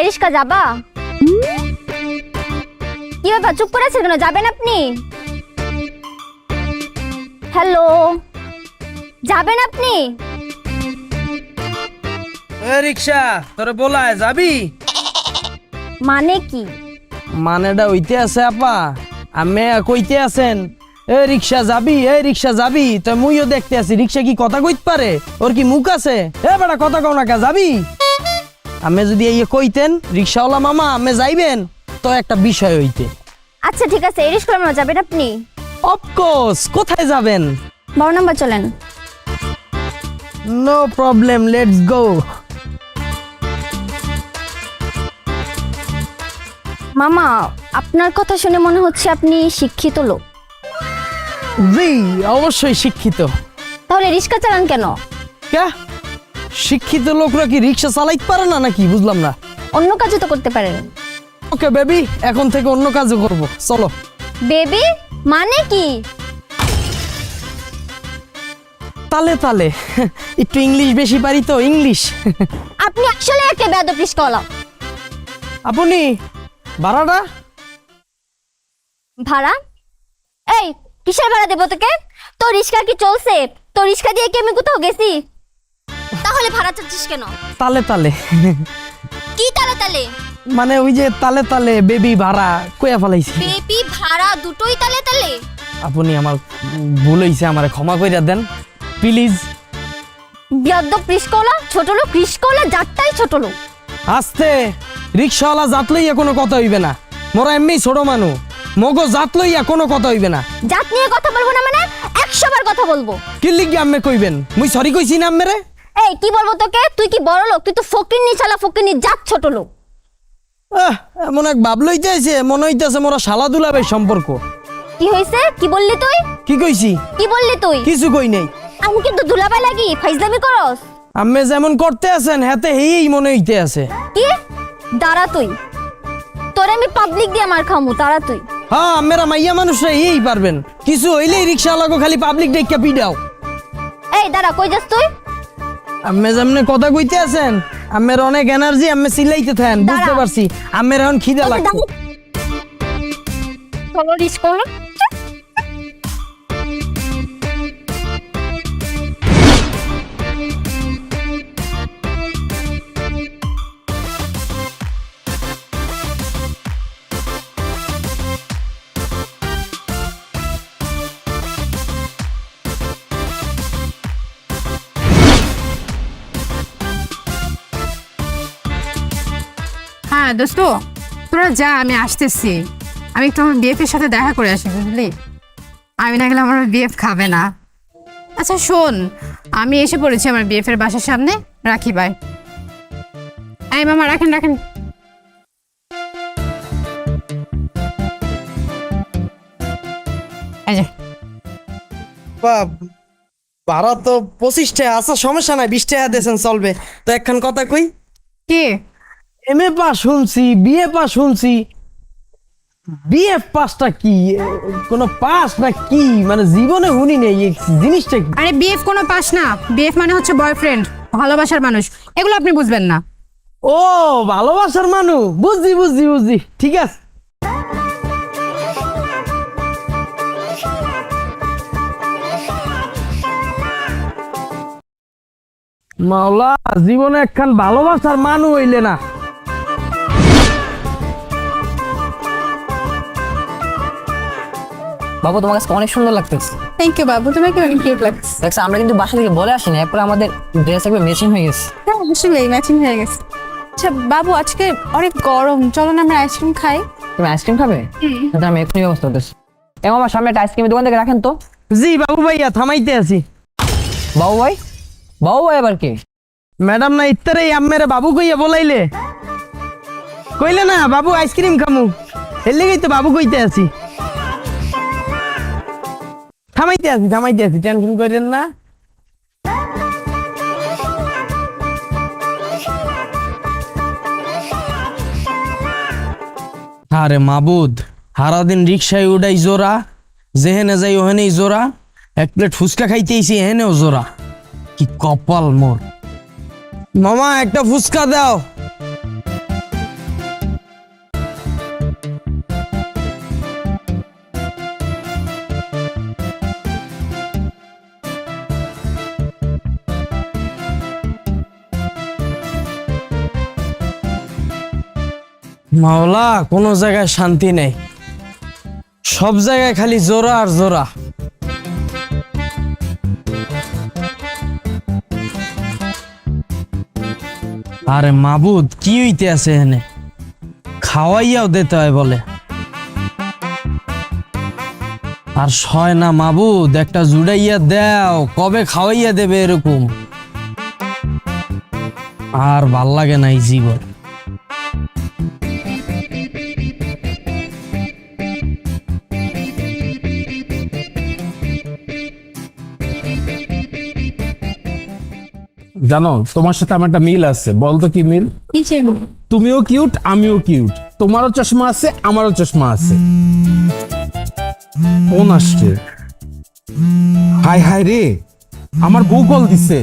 এরিস্কা যাবা? কি ব্যাপার চুপ করে আছেন কেন? যাবেন আপনি? হ্যালো? যাবেন আপনি? এ রিক্সা তোরে বলায় যাবি? মানে কি? মানেটা হইতে আছে আপা। আমি কইতে আছেন এ রিক্সা যাবি এ রিক্সা যাবি? তো মুইও দেখতে আছি রিক্সা কি কথা কইতে পারে? ওর কি মুখ আছে? এ বেটা কথা কও না কা যাবি? আমি যদি এই কইতেন রিক্সাওয়ালা মামা আমি যাইবেন তো একটা বিষয় হইতে। আচ্ছা ঠিক আছে এরিস্কা আমরা যাবেন আপনি? অফকোর্স কোথায় যাবেন? বারো নাম্বার চলেন। নো প্রবলেম লেটস গো মামা আপনার কথা শুনে মনে হচ্ছে আপনি শিক্ষিত লোক। জি অবশ্যই শিক্ষিত। তাহলে রিক্সা চালান কেন? কে শিক্ষিত লোকরা কি রিক্সা চালাইতে পারে না নাকি? বুঝলাম না। অন্য কাজও তো করতে পারেন। ওকে বেবি এখন থেকে অন্য কাজও করব। চলো। বেবি মানে কি? তালে তালে। একটু ইংলিশ বেশি পারি তো ইংলিশ। আপনি আসলে একটা বেদ রিক্সাওয়ালা আপনি ভাড়াটা? ভাড়া? এই কিসের ভাড়া দেবো তোকে? তোর রিক্সা কি চলছে? তোর রিক্সা দিয়ে কি আমি কোথাও গেছি? তাহলে ভাড়া চাচ্ছিস কেন? তালে তালে। কি তালে তালে মানে ওই যে তালে তালে বেবি ভাড়া কইয়া ফেলাইছি। বেবি ভাড়া দুটোই তালে তালে আপনি আমার ভুল হইছে আমার ক্ষমা কইরা দেন। প্লিজ। বিয়দ্দ রিক্সাওয়ালা ছোট লোক রিক্সাওয়ালা যাত্রাই ছোট লোক আস্তে। রিক্সাওয়ালা জাত লইয়া কোনো কথা হইবে না। মোরা এমনি ছোট মানু। মগো জাত লইয়া কোনো কথা হইবে না। জাত নিয়ে কথা বলব না মানে একশো বার কথা বলব। কি লিখি আম্মে কইবেন? মুই সরি কইছি না আম্মেরে? এই কি বলব তোকে? তুই কি বড় লোক? তুই তো ফকিরনি চালা ফকিরনি জাত ছোট লোক। আহ, এমন এক ভাব লইতেছে মনে হইতেছে মোরা শালা দুলাবের সম্পর্ক। কি হয়েছে কি বললি তুই? কি কইছি? কি বললি তুই? কিছু কই নাই। আমি কিন্তু দুলাবাই লাগি ফাইজলামি করস। আম্মে যেমন করতে আছেন হাতে হেই মনে হইতে আছে। কি? দাঁড়া তুই। তোরে আমি পাবলিক দিয়ে মার খামু তারা তুই। হ্যাঁ আম্মেরা মাইয়া মানুষরা এই পারবেন। কিছু হইলেই রিক্সাওয়ালাকে খালি পাবলিক ডেকে পিডাও এই দাঁড়া কই যাস তুই? আম্মে যেমনে কথা কইতে আছেন? আম্মের অনেক এনার্জি আম্মে সিলাইতে থাকেন বুঝতে পারছি। আম্মের এখন খিদা লাগতো চলো রিস্ক হ্যাঁ দোস্ত। তোরা যা আমি আসতেছি। আমি একটু আমার বিএফ এর সাথে দেখা করে আসি বুঝলি? আমি না গেলে আমার বিএফ খাবে না। আচ্ছা শোন আমি এসে পড়েছি আমার বিএফ এর বাসার সামনে। রাখি বাই এই মামা রাখেন রাখেন। ভাড়া তো পঁচিশ টাকা আচ্ছা সমস্যা নাই বিশ টাকা দিয়েছেন চলবে। তো একখান কথা কই। কি? এম এ পাস শুনছি বিএ পাস শুনছি। বিএফ পাসটা কি? কোনো পাস না কি? মানে জীবনে শুনি নেই এই জিনিসটা কি? আরে বিএফ কোনো পাস না। বিএফ মানে হচ্ছে বয়ফ্রেন্ড ভালোবাসার মানুষ। এগুলো আপনি বুঝবেন না। ও ভালোবাসার মানুষ। বুঝছি বুঝছি বুঝছি। ঠিক আছে। মাওলা জীবনে একখান ভালোবাসার মানুষ হইলে না। বাবু তোমার কাছে অনেক সুন্দর লাগতেছে। থ্যাংক ইউ বাবু তোমাকে অনেক কিউট লাগছে। দেখছ আমরা কিন্তু বাসা থেকে বলে আসি না এরপরে আমাদের ড্রেস একবার ম্যাচিং হয়ে গেছে। হ্যাঁ অবশ্যই ম্যাচিং হয়ে গেছে। আচ্ছা বাবু আজকে অনেক গরম। চলো না আমরা আইসক্রিম খাই। তুমি আইসক্রিম খাবে? তাহলে আমি এক্ষুনি ব্যবস্থা করতেছি। এ আমার সামনে একটা আইসক্রিমের দোকান থেকে রাখেন তো। জি বাবু ভাইয়া থামাইতে আছি। বাবু ভাই? বাবু ভাই আবার কি? ম্যাডাম না ইত্তারে আম্মেরে বাবু কইয়া বলাইলে। কইলে না বাবু আইসক্রিম খামু। এর লেগেই তো বাবু কইতে আছি। থামাইতে আছি থামাইতে আছি টেনশন করেন না। আরে মাবুদ সারাদিন রিক্সায় উড়াই জোরা যেহেনে যাই ওহেনেই জোরা এক প্লেট ফুচকা খাইতেইছি এহেনেও জোরা কি কপাল মোর। মামা একটা ফুচকা দাও। মাওলা, কোনো জায়গায় শান্তি নেই। সব জায়গায় খালি জোরা আর জোরা আরে মাবুদ, কি হইতে আছে এনে খাওয়াইয়াও দিতে হয় বলে। আর সয় না মাবুদ, একটা জুড়াইয়া দেও, কবে খাওয়াইয়া দেবে এরকম? আর ভালো লাগে না এই জীবন। জানো তোমার সাথে আমার একটা মিল আছে বলতো কি মিল? তুমিও কিউট আমিও কিউট তোমারও চশমা আছে আমারও চশমা আছে। ফোন আসছে? হাই হাই রে আমার বউ কল দিছে।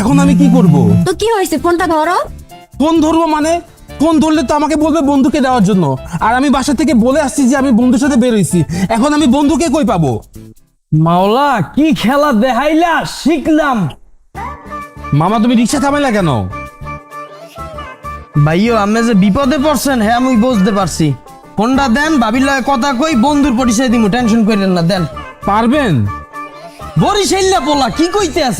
এখন আমি কি করব? তো কি হয়েছে? ফোনটা ধরো। ফোন ধরবো মানে? ফোন ধরলে তো আমাকে বলবে বন্ধুকে দেওয়ার জন্য। আর আমি বাসা থেকে বলে আসছি যে আমি বন্ধুর সাথে বেরোইছি এখন আমি বন্ধুকে কই পাবো? মাওলা কি খেলা দেখাইলা? শিখলাম। মামা তুমি রিক্সা থামাইলা কেন? ভাইও আমি যে বিপদে পড়ছেন হ্যাঁ আমি বুঝতে পারছি। ফোনটা দেন ভাবির কথা কই বন্ধুর পরিচয় দিমু টেনশন করেন না দেন। পারবেন? বরিশাইল্লা পোলা কি কইতে আছে?